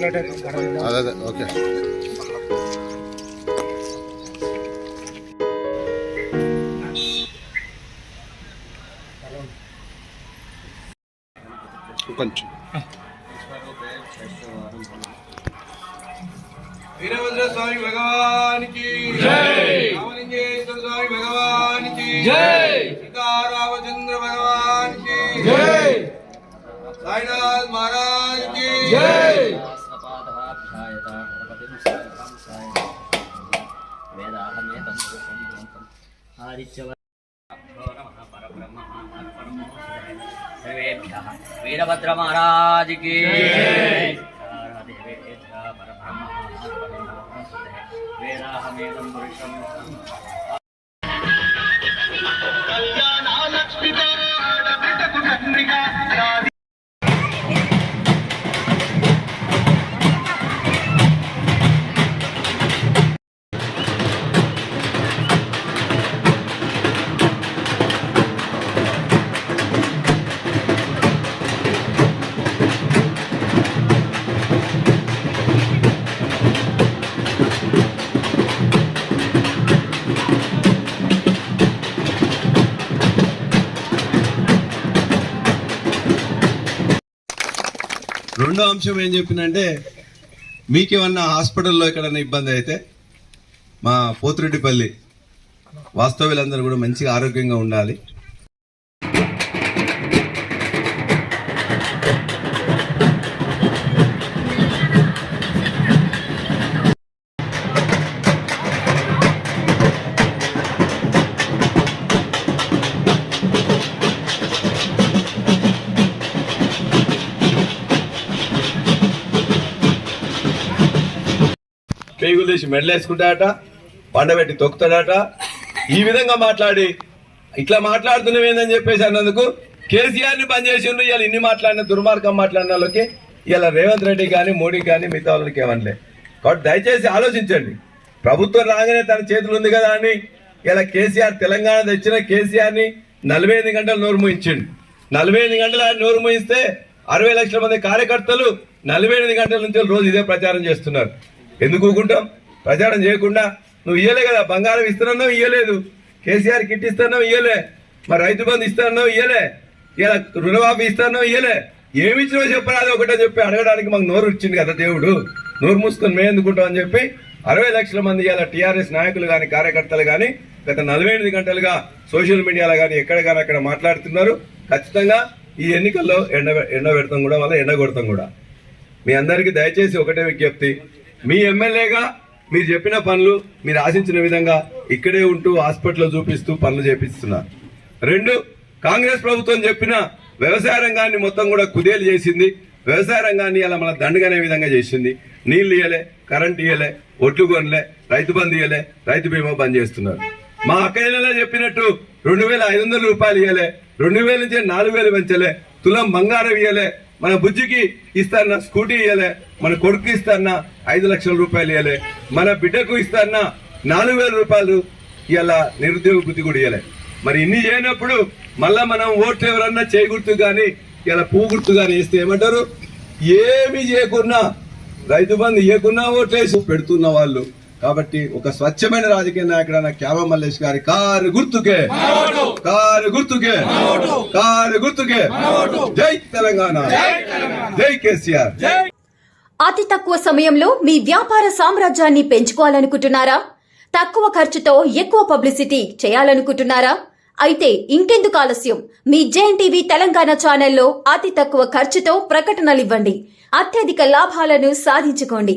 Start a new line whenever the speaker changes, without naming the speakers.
అదే అదే ఓకే. కొంచెం.
వీరభద్ర స్వామి భగవానికి రామలింగేశ్వర స్వామి భగవానికి సీతారామచంద్ర భగవానికి సాయినాథ్ మహారాజ్కి
వీరభద్ర మహారాజ్కి వేదాహమేదం పురుషం
రెండో అంశం ఏం చెప్పినంటే మీకేమన్నా హాస్పిటల్లో ఎక్కడన్నా ఇబ్బంది అయితే మా పోతిరెడ్డిపల్లి వాస్తవ్యులందరూ కూడా మంచిగా ఆరోగ్యంగా ఉండాలి. పేగులు తీసి మెడలేసుకుంటాడట పండబెట్టి తొక్కుతాడట. ఈ విధంగా మాట్లాడి ఇట్లా మాట్లాడుతున్నాం ఏందని చెప్పేసి అన్నందుకు కేసీఆర్ని బంద్ చేసి ఇవాళ ఇన్ని మాట్లాడిన దుర్మార్గం మాట్లాడిన వాళ్ళకి ఇలా రేవంత్ రెడ్డి కానీ మోడీ కానీ మిగతా వాళ్ళకి ఏమనలే. కాబట్టి దయచేసి ఆలోచించండి. ప్రభుత్వం రాగానే తన చేతులు ఉంది కదా అని ఇలా కేసీఆర్ తెలంగాణ తెచ్చిన కేసీఆర్ని నలభై ఎనిమిది గంటలు నోరు మూయించండి. నలభై ఎనిమిది గంటలు ఆయన నోరు మూయిస్తే అరవై లక్షల మంది కార్యకర్తలు నలభై ఎనిమిది గంటల నుంచి రోజు ఇదే ప్రచారం చేస్తున్నారు. ఎందుకు ఊకుంటాం ప్రచారం చేయకుండా నువ్వు ఇయ్యలే కదా బంగారం ఇస్తున్నావు ఇయ్యలేదు. కేసీఆర్ కిట్ ఇస్తున్నావు ఇయ్యలే. మరి రైతు బంధు ఇస్తున్నావు ఇయ్యలే. ఇలా రుణమాఫీ ఇస్తున్నావు ఇయ్యలే. ఏమి ఇచ్చినో చెప్పరాదు ఒకటే చెప్పి అడగడానికి మాకు నోరు ఇచ్చింది కదా దేవుడు. నోరు మూసుకొని మేము ఎందుకుంటాం అని చెప్పి అరవై లక్షల మంది ఇలా టీఆర్ఎస్ నాయకులు కానీ కార్యకర్తలు కానీ గత నలభై ఎనిమిది గంటలుగా సోషల్ మీడియాలో కానీ ఎక్కడ కానీ అక్కడ మాట్లాడుతున్నారు. ఖచ్చితంగా ఈ ఎన్నికల్లో ఎండ ఎండ పెడతాం కూడా వల్ల ఎండ కొడతాం కూడా. మీ అందరికీ దయచేసి ఒకటే విజ్ఞప్తి. మీ ఎమ్మెల్యేగా మీరు చెప్పిన పనులు మీరు ఆశించిన విధంగా ఇక్కడే ఉంటూ హాస్పిటల్లో చూపిస్తూ పనులు చేపిస్తున్నారు రెండు కాంగ్రెస్ ప్రభుత్వం చెప్పిన వ్యవసాయ రంగాన్ని మొత్తం కూడా కుదేలు చేసింది. వ్యవసాయ రంగాన్ని అలా మన దండగనే విధంగా చేసింది. నీళ్ళు ఇయ్యలే కరెంట్ ఇయ్యలే ఒట్లు కొనలే రైతు బంధు ఇయ్యలే రైతు బీమా బంద్ చేస్తున్నారు. మా అక్కయ్యలో చెప్పినట్టు రెండు వేల ఐదు వందల రూపాయలు ఇయ్యలే రెండు వేల నుంచి నాలుగు వేలు పెంచలే తులం బంగారం ఇయ్యలే మన బుజ్జికి ఇస్తాన్న స్కూటీ ఇవ్వలే మన కొడుకు ఇస్తాన్న ఐదు లక్షల రూపాయలు ఇవ్వలే మన బిడ్డకు ఇస్తాన్న నాలుగు వేల రూపాయలు ఇలా నిరుద్యోగ బుద్ధి కూడా ఇవ్వలే మరి ఇన్ని చేయనప్పుడు మళ్ళా మనం ఓట్లు ఎవరన్నా చేయగుర్తు కానీ ఇలా పువ్వు గుర్తు కానీ వేస్తే ఏమంటారు? ఏమి చేయకున్నా రైతు బంధు ఇవ్వకున్నా ఓట్లేసి పెడుతున్న వాళ్ళు కాబట్టి ఒక స్వచ్ఛమైన రాజకీయ నాయకుడైన క్యామ మల్లేష్ గారి కారు గుర్తుకే. కారు గుర్తుకే. కారు గుర్తుకే. జై తెలంగాణ. జై కేసీఆర్.
అతి తక్కువ సమయంలో మీ వ్యాపార సామ్రాజ్యాన్ని పెంచుకోవాలనుకుంటున్నారా? తక్కువ ఖర్చుతో ఎక్కువ పబ్లిసిటీ చేయాలనుకుంటున్నారా? అయితే ఇంకెందుకు ఆలస్యం? మీ జేఎన్ టీవీ తెలంగాణ ఛానల్లో అతి తక్కువ ఖర్చుతో ప్రకటనలు ఇవ్వండి అత్యధిక లాభాలను సాధించుకోండి.